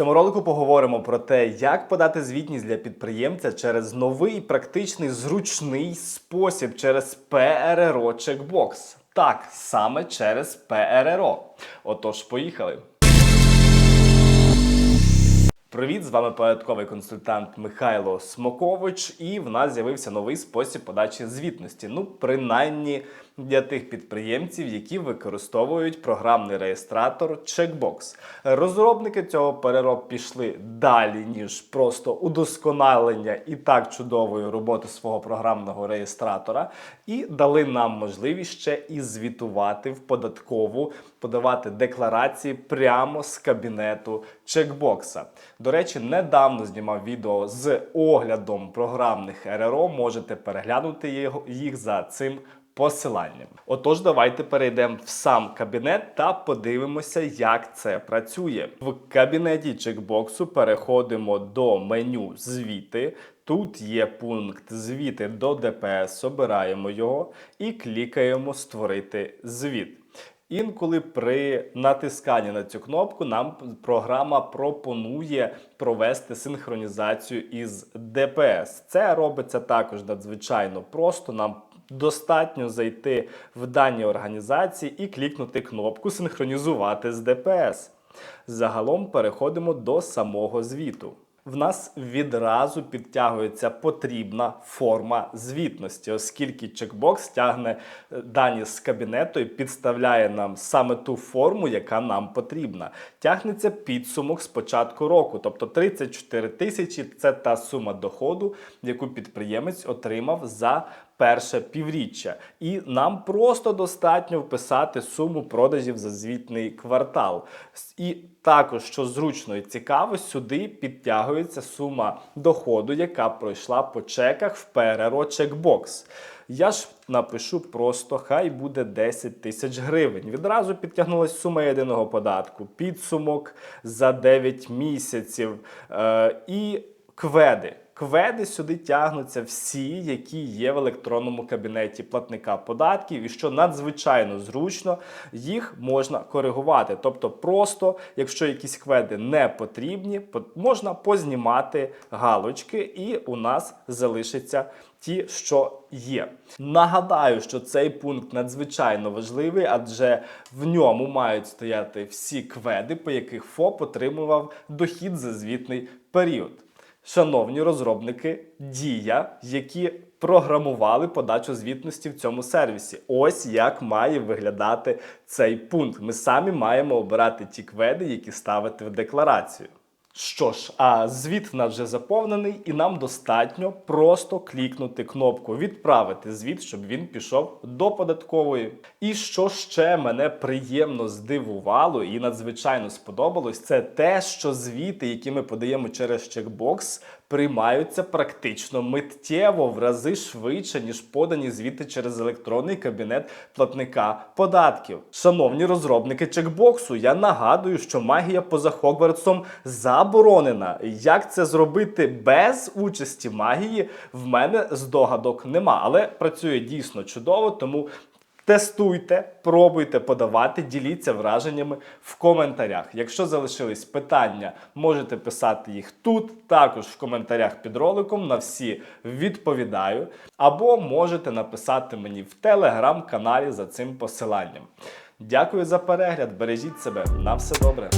цьому ролику поговоримо про те, як подати звітність для підприємця через новий практичний зручний спосіб через ПРРО чекбокс. Так, саме через ПРРО. Отож, поїхали. Привіт, з вами порядковий консультант Михайло Смокович, і в нас з'явився новий спосіб подачі звітності. Ну, принаймні для тих підприємців, які використовують програмний реєстратор Checkbox. Розробники цього перероб пішли далі, ніж просто удосконалення і так чудової роботи свого програмного реєстратора, і дали нам можливість ще і звітувати в податкову, подавати декларації прямо з кабінету чекбокса. До речі, недавно знімав відео з оглядом програмних РРО. Можете переглянути їх за цим посиланням. Отож, давайте перейдемо в сам кабінет та подивимося, як це працює. В кабінеті чекбоксу переходимо до меню звіти. Тут є пункт звіти до ДПС, обираємо його і клікаємо Створити звіт. Інколи при натисканні на цю кнопку нам програма пропонує провести синхронізацію із ДПС. Це робиться також надзвичайно просто. Нам достатньо зайти в дані організації і клікнути кнопку Синхронізувати з ДПС. Загалом переходимо до самого звіту. В нас відразу підтягується потрібна форма звітності, оскільки чекбокс тягне е, дані з кабінету і підставляє нам саме ту форму, яка нам потрібна. Тягнеться підсумок з початку року, тобто 34 тисячі це та сума доходу, яку підприємець отримав за перше півріччя. І нам просто достатньо вписати суму продажів за звітний квартал. І також, що зручно і цікаво, сюди підтягується сума доходу, яка пройшла по чеках в ПРРО чекбокс. Я ж напишу просто, хай буде 10 тисяч гривень. Відразу підтягнулась сума єдиного податку, підсумок за 9 місяців е, і кведи. Кведи сюди тягнуться всі, які є в електронному кабінеті платника податків, і що надзвичайно зручно, їх можна коригувати. Тобто, просто, якщо якісь кведи не потрібні, можна познімати галочки, і у нас залишиться ті, що є. Нагадаю, що цей пункт надзвичайно важливий, адже в ньому мають стояти всі кведи, по яких ФОП отримував дохід за звітний період. Шановні розробники Дія, які програмували подачу звітності в цьому сервісі. Ось як має виглядати цей пункт. Ми самі маємо обирати ті кведи, які ставити в декларацію. Що ж, а звіт в нас вже заповнений, і нам достатньо просто клікнути кнопку Відправити звіт, щоб він пішов до податкової. І що ще мене приємно здивувало і надзвичайно сподобалось, це те, що звіти, які ми подаємо через чекбокс, приймаються практично миттєво в рази швидше, ніж подані звіти через електронний кабінет платника податків. Шановні розробники чекбоксу, я нагадую, що магія поза Хогвартсом заборонена. Як це зробити без участі магії, в мене здогадок нема, але працює дійсно чудово, тому. Тестуйте, пробуйте подавати, діліться враженнями в коментарях. Якщо залишились питання, можете писати їх тут, також в коментарях під роликом. На всі відповідаю. Або можете написати мені в телеграм-каналі за цим посиланням. Дякую за перегляд. Бережіть себе. На все добре.